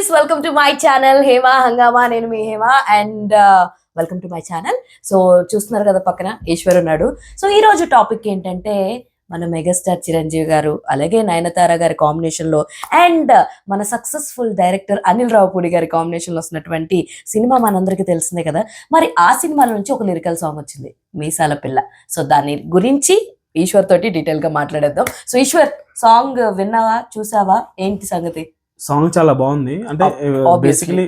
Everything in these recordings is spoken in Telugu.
Guys welcome to my channel Hema Hungama నేను మీ Hema and welcome to my channel so చూస్తున్నారు కదా పక్కన ఈశ్వర్ ఉన్నాడు. సో ఈ రోజు టాపిక్ ఏంటంటే మన మెగాస్టార్ చిరంజీవి గారు అలాగే నయనతార గారి కాంబినేషన్లో అండ్ uh, మన సక్సెస్ఫుల్ డైరెక్టర్ అనిల్ రావుపూడి గారి కాంబినేషన్లో వస్తున్నటువంటి సినిమా మనందరికీ తెలిసిందే కదా. మరి ఆ సినిమాల నుంచి ఒక లిరికల్ సాంగ్ వచ్చింది మీసాల పిల్ల. సో దాని గురించి ఈశ్వర్ తోటి డీటెయిల్గా మాట్లాడేద్దాం. సో ఈశ్వర్ సాంగ్ విన్నావా చూసావా? ఏంటి సంగతి? సాంగ్ చాలా బాగుంది. అంటే బేసికలీ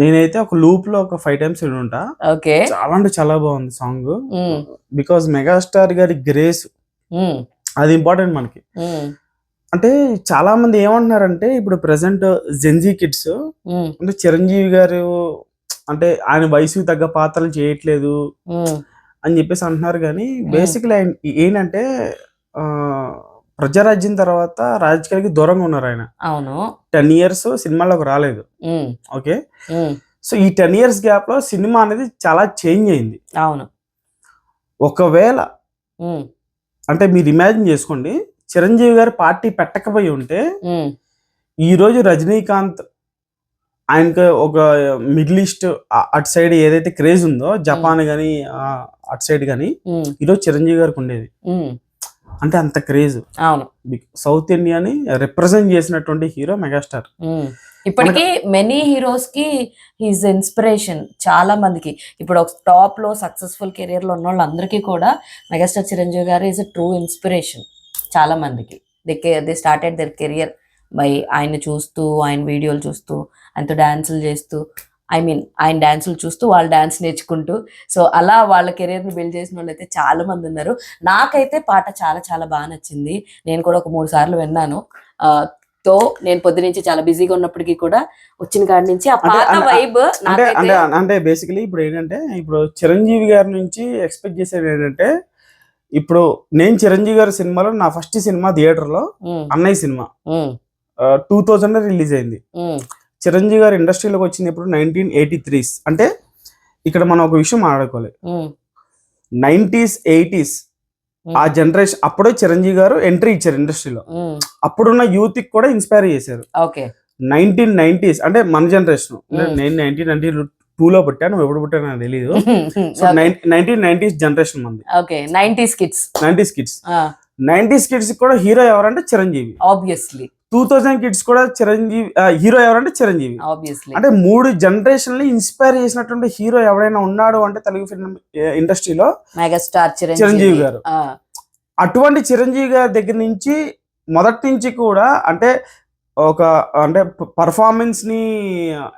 నేనైతే ఒక లూప్లో ఒక ఫైవ్ టైమ్స్ ఉంటా ఓకే చాలా అంటే చాలా బాగుంది సాంగ్. బికాస్ మెగాస్టార్ గారి గ్రేస్ అది ఇంపార్టెంట్ మనకి. అంటే చాలా మంది ఏమంటున్నారంటే ఇప్పుడు ప్రెసెంట్ జెన్జీ కిడ్స్ అంటే చిరంజీవి గారు అంటే ఆయన వయసుకు తగ్గ పాత్రలు చేయట్లేదు అని చెప్పేసి అంటున్నారు. కానీ బేసిక్లీ ఆయన ఏంటంటే ప్రజారాజ్యం తర్వాత రాజకీయాలకి దూరంగా ఉన్నారు ఆయన. అవును. టెన్ ఇయర్స్ సినిమాలోకి రాలేదు. ఓకే? సో ఈ టెన్ ఇయర్స్ గ్యాప్లో సినిమా అనేది చాలా చేంజ్ అయింది. అవును. ఒకవేళ అంటే మీరు ఇమాజిన్ చేసుకోండి చిరంజీవి గారు పార్టీ పెట్టకపోయి ఉంటే ఈ రోజు రజనీకాంత్ ఆయనకి ఒక మిడిల్ ఈస్ట్ అటు సైడ్ ఏదైతే క్రేజ్ ఉందో జపాన్ కానీ అటు సైడ్ కానీ ఈరోజు చిరంజీవి గారికి ఉండేది. అంటే అంత క్రేజ్. అవును. సౌత్ ఇండియాని రిప్రజెంట్ చేసినటువంటి హీరో మెగాస్టార్. ఇప్పటికీ మెనీ హీరోస్కి హీజ్ ఇన్స్పిరేషన్ చాలా మందికి. ఇప్పుడు ఒక టాప్లో సక్సెస్ఫుల్ కెరియర్లో ఉన్న వాళ్ళందరికీ కూడా మెగాస్టార్ చిరంజీవి గారు ఈజ్ అ ట్రూ ఇన్స్పిరేషన్ చాలా మందికి. They they started their career by ఆయన చూస్తూ ఆయన వీడియోలు చూస్తూ ఆయనతో డాన్సులు చేస్తూ ఐ మీన్ ఆయన డాన్సులు చూస్తూ వాళ్ళు డాన్స్ నేర్చుకుంటూ. సో అలా వాళ్ళ కెరియర్ని బిల్డ్ చేసిన వాళ్ళు అయితే చాలా మంది ఉన్నారు. నాకైతే పాట చాలా చాలా బాగా నచ్చింది. నేను కూడా ఒక మూడు సార్లు విన్నాను. తో నేను పొద్దునుంచి చాలా బిజీగా ఉన్నప్పటికీ కూడా వచ్చిన కాడి నుంచి ఆ పాత వైబ్ అంటే అంటే అంటే బేసికలీ ఇప్పుడు ఏంటంటే ఇప్పుడు చిరంజీవి గారి నుంచి ఎక్స్పెక్ట్ చేసేది ఏంటంటే ఇప్పుడు నేను చిరంజీవి గారి సినిమాలో నా ఫస్ట్ సినిమా థియేటర్లో అన్నయ్య సినిమా. టూ థౌజండ్ రిలీజ్ అయింది. చిరంజీవి గారు ఇండస్ట్రీలోకి వచ్చింది ఇప్పుడు నైన్టీన్ ఎయిటీ త్రీ అంటే ఇక్కడ మనం ఒక విషయం మాట్లాడుకోవాలి. నైన్టీస్ ఎయిటీస్ ఆ జనరేషన్ అప్పుడే చిరంజీవి గారు ఎంట్రీ ఇచ్చారు ఇండస్ట్రీలో. అప్పుడున్న యూత్కి కూడా ఇన్స్పైర్ చేశారు. నైన్టీన్ నైన్టీస్ అంటే మన జనరేషన్. నేను నైన్టీన్ నైన్టీ టూ లో పుట్టాను నువ్వు ఎప్పుడు పుట్టాను నాకు తెలియదు సో నైన్టీన్ నైన్టీస్ జనరేషన్ మంది okay nineties kids nineties kids nineties kids కూడా హీరో ఎవరంటే Chiranjeevi. Obviously two thousand kids కూడా చిరంజీవి హీరో ఎవరంటే చిరంజీవి. అంటే మూడు జనరేషన్లు ఇన్స్పైర్ చేసినటువంటి హీరో ఎవరైనా ఉన్నాడు అంటే తెలుగు ఫిల్మ్ ఇండస్ట్రీలో మెగాస్టార్ చిరంజీవి. చిరంజీవి గారు. అటువంటి చిరంజీవి గారి దగ్గర నుంచి మొదటి నుంచి కూడా అంటే ఒక అంటే పర్ఫార్మెన్స్ని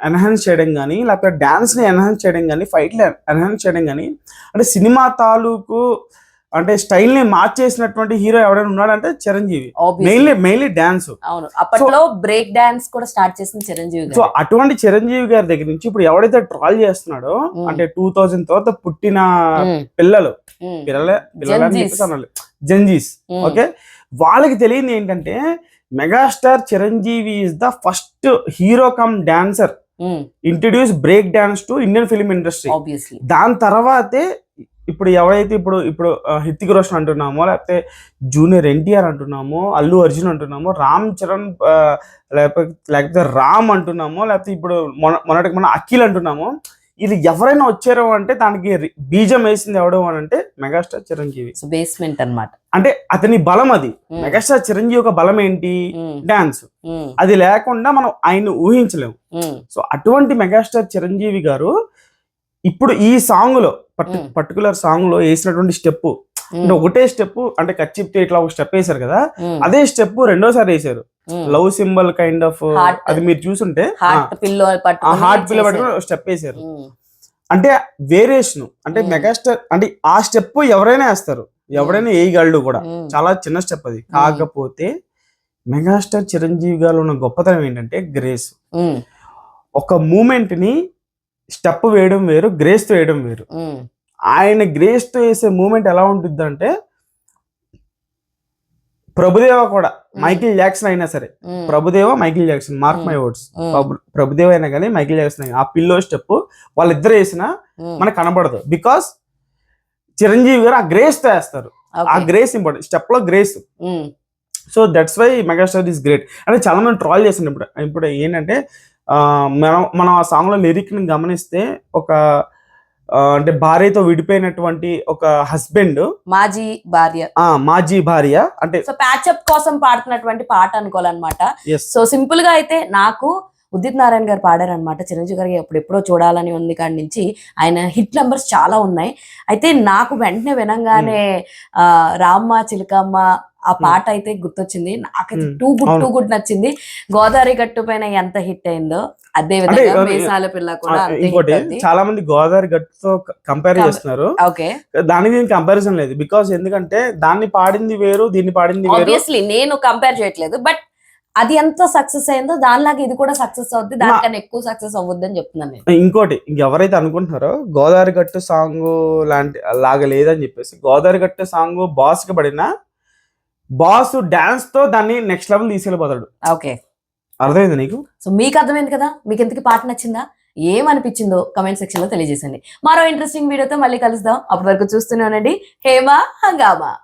ఎన్హాన్స్ చేయడం కానీ లేకపోతే డాన్స్ని ఎన్హాన్స్ చేయడం కానీ ఫైట్లు ఎన్హాన్స్ చేయడం కానీ అంటే సినిమా తాలూకు అంటే స్టైల్ని మార్చేసినటువంటి హీరో ఎవరైనా ఉన్నాడంటే చిరంజీవి. మెయిన్లీ మెయిన్లీ డాన్స్ అవును. అప్పట్లో బ్రేక్ డాన్స్ కూడా స్టార్ట్ చేసిన చిరంజీవి సో అటువంటి చిరంజీవి గారి దగ్గర నుంచి ఇప్పుడు ఎవడైతే ట్రాల్ చేస్తున్నాడో Mm. అంటే టూ థౌజండ్ తర్వాత పుట్టిన ఉమ్, పిల్లలు ఉమ్, పిల్లలే పిల్లలని. చెప్పేసి అనాలి జంజీస్ ఓకే వాళ్ళకి తెలియదు ఏంటంటే megastar Chiranjeevi is the first hero cum dancer introduce break dance to Indian film industry. దాని తర్వాతే ఇప్పుడు ఎవరైతే ఇప్పుడు ఇప్పుడు హృతిక్ రోషన్ అంటున్నామో లేకపోతే జూనియర్ ఎన్టీఆర్ అంటున్నామో అల్లు అర్జున్ అంటున్నామో రామ్ చరణ్ లేకపోతే లేకపోతే రామ్ అంటున్నామో లేకపోతే ఇప్పుడు మొన మొన్నటికి మన అఖిల్ అంటున్నామో ఇది ఎవరైనా వచ్చారో అంటే దానికి బీజం వేసింది ఎవడు అని అంటే మెగాస్టార్ చిరంజీవి. బేస్మెంట్ అన్నమాట. అంటే అతని బలం అది. మెగాస్టార్ చిరంజీవి యొక్క బలం ఏంటి? డాన్స్. అది లేకుండా మనం ఆయన ఊహించలేము సో అటువంటి మెగాస్టార్ చిరంజీవి గారు ఇప్పుడు ఈ సాంగ్లో Mm. పర్టికులర్ సాంగ్లో వేసినటువంటి స్టెప్ అంటే ఒకటే స్టెప్ అంటే కచ్చిప్తే ఇట్లా ఒక స్టెప్ వేశారు కదా అదే స్టెప్ రెండోసారి ఉమ్. Love symbol kind of. అది మీరు చూసుంటే హార్ట్ పిల్లో పట్టుకొని స్టెప్ ఉమ్, అంటే వేరియేషన్ అంటే. మెగాస్టార్ అంటే ఆ స్టెప్ ఎవరైనా వేస్తారు. ఎవరైనా వేయగలడు కూడా. చాలా చిన్న స్టెప్ అది. కాకపోతే మెగాస్టార్ చిరంజీవి గారు ఉన్న గొప్పతనం ఏంటంటే గ్రేస్ ఒక మూమెంట్ని స్టెప్ వేయడం వేరు గ్రేస్తో వేయడం వేరు. ఆయన గ్రేస్తో వేసే మూమెంట్ ఎలా ఉంటుంది అంటే ప్రభుదేవ కూడా మైకిల్ జాక్సన్ అయినా సరే. Prabhudeva Michael Jackson mark my words. Prabhudeva అయినా కానీ మైకిల్ జాక్సన్ అయినా ఆ పిల్లో స్టెప్ వాళ్ళిద్దరు వేసినా మనకు కనబడదు. బికాస్ చిరంజీవి గారు ఆ గ్రేస్తో వేస్తారు. ఆ. గ్రేస్ ఇంపార్టెంట్ స్టెప్లో grace. So that's why megastar is great. అంటే చాలా మంది ట్రాల్ చేసిండు ఇప్పుడు ఇప్పుడు ఏంటంటే మనం మనం ఆ సాంగ్లో లిరిక్ని గమనిస్తే ఒక అంటే భార్యతో విడిపోయినటువంటి ఒక హస్బెండ్ మాజీ భార్య. ఆ మాజీ భార్య అంటే సో ప్యాచప్ కోసం పాడుతున్నటువంటి పాట అనుకోవాలన్నమాట. సో సింపుల్గా అయితే నాకు ఉదిత్ నారాయణ గారు పాడారనమాట చిరంజీవి గారికి ఎప్పుడు ఎప్పుడో చూడాలని ఉంది కాడి నుంచి. ఆయన హిట్ నెంబర్స్ చాలా ఉన్నాయి. అయితే నాకు వెంటనే వినంగానే ఆ, రామ్మ చిలకమ్మ ఆ పాట అయితే గుర్తొచ్చింది. నాకైతే Hmm. Too good. Two good నచ్చింది. గోదావరి గట్టు పైన ఎంత హిట్ అయిందో అదే విధంగా మీసాల పిల్ల కూడా ఇంకోటి చాలా మంది గోదావరి గట్టుతో కంపేర్ చేస్తున్నారు. ఓకే. దానికి దీనికి కంపారిజన్ లేదు. బికాస్ ఎందుకంటే దాన్ని పాడింది వేరు దీన్ని పాడింది వేరు. ఆబ్వియస్లీ నేను కంపేర్ చేయట్లేదు. బట్ అది ఎంత సక్సెస్ అయిందో దానిలాగా ఇది కూడా సక్సెస్ అవుద్ది. దానికన్నా ఎక్కువ సక్సెస్ అవ్వద్దు అని చెప్తున్నాను నేను. ఇంకోటి ఎవరైతే అనుకుంటున్నారో గోదావరి గట్టు సాంగ్ లాంటి లాగా లేదని చెప్పేసి గోదావరి గట్టు సాంగ్ బాస్కి పడిన బాస్ డాన్స్తో దాన్ని నెక్స్ట్ లెవెల్ తీసుకెళ్ళిపోతాడు. ఓకే. అర్థమైంది నీకు? సో మీకు అర్థమైంది కదా? మీకు ఎంతకి పాట నచ్చిందా? ఏమనిపించిందో కమెంట్ సెక్షన్లో తెలియజేసండి మరో ఇంట్రెస్టింగ్ వీడియోతో మళ్ళీ కలుద్దాం. అప్పటి వరకు చూస్తూనే ఉండండి. హేమ హంగామా.